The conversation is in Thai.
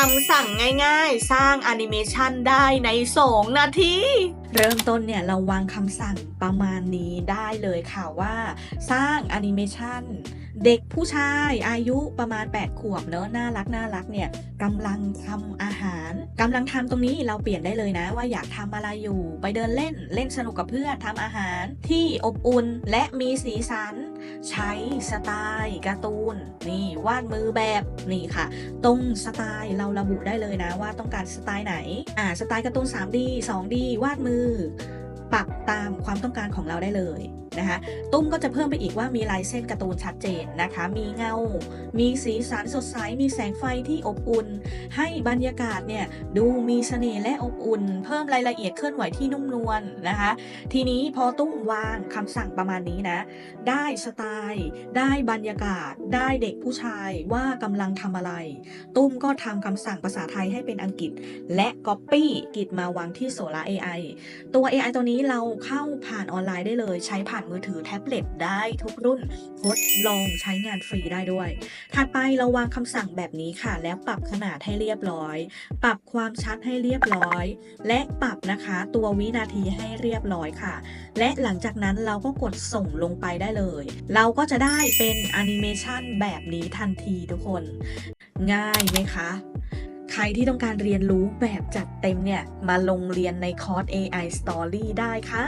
คำสั่งง่ายๆ สร้างแอนิเมชันได้ใน 2 นาทีเริ่มต้นเนี่ยเราวางคำสั่งประมาณนี้ได้เลยค่ะว่า สร้างแอนิเมชันเด็กผู้ชายอายุประมาณ 8 ขวบเนอะน่ารักน่ารักเนี่ยกำลังทำอาหารกำลังทำตรงนี้เราเปลี่ยนได้เลยนะ ว่าอยากทำอะไรอยู่ ไปเดินเล่นเล่นสนุกกับเพื่อนทำอาหารที่อบอุ่นและมีสีสัน ใช้สไตล์การ์ตูนนี่วาดมือแบบนี่ค่ะ ตรงสไตล์เราระบุได้เลยนะว่าต้องการสไตล์ไหนอ่าสไตล์การ์ตูน 3D 2D วาดมือปรับตามความต้องการของเราได้เลย นะคะตุ้มก็จะเพิ่มไปอีกว่ามีลายเส้นการ์ตูนชัดเจนนะคะ มีเงา มีสีสันสดใส มีแสงไฟที่อบอุ่น ให้บรรยากาศเนี่ยดูมีเสน่ห์และอบอุ่น เพิ่มรายละเอียดเคลื่อนไหวที่นุ่มนวลนะคะ ทีนี้พอตุ้มวางคำสั่งประมาณนี้นะ ได้สไตล์ ได้บรรยากาศ ได้เด็กผู้ชายว่ากำลังทำอะไร ตุ้มก็ทำคำสั่งภาษาไทยให้เป็นอังกฤษ และ Copy กิจมาวางที่ Solar AI ตัว AI ตัวนี้เราเข้าผ่านออนไลน์ได้เลย ใช้ผ่านมือถือแท็บเล็ตได้ทุกรุ่นทดลองใช้งานฟรีได้ด้วย ถัดไปเราวางคำสั่งแบบนี้ค่ะ แล้วปรับขนาดให้เรียบร้อย ปรับความชัดให้เรียบร้อย และปรับนะคะตัววินาทีให้เรียบร้อยค่ะ และหลังจากนั้นเราก็กดส่งลงไปได้เลย เราก็จะได้เป็นแอนิเมชันแบบนี้ทันทีทุกคน ง่ายไหมคะใครที่ต้องการเรียนรู้แบบจัดเต็มเนี่ย มาลงเรียนในคอร์ส AI Story ได้ค่ะ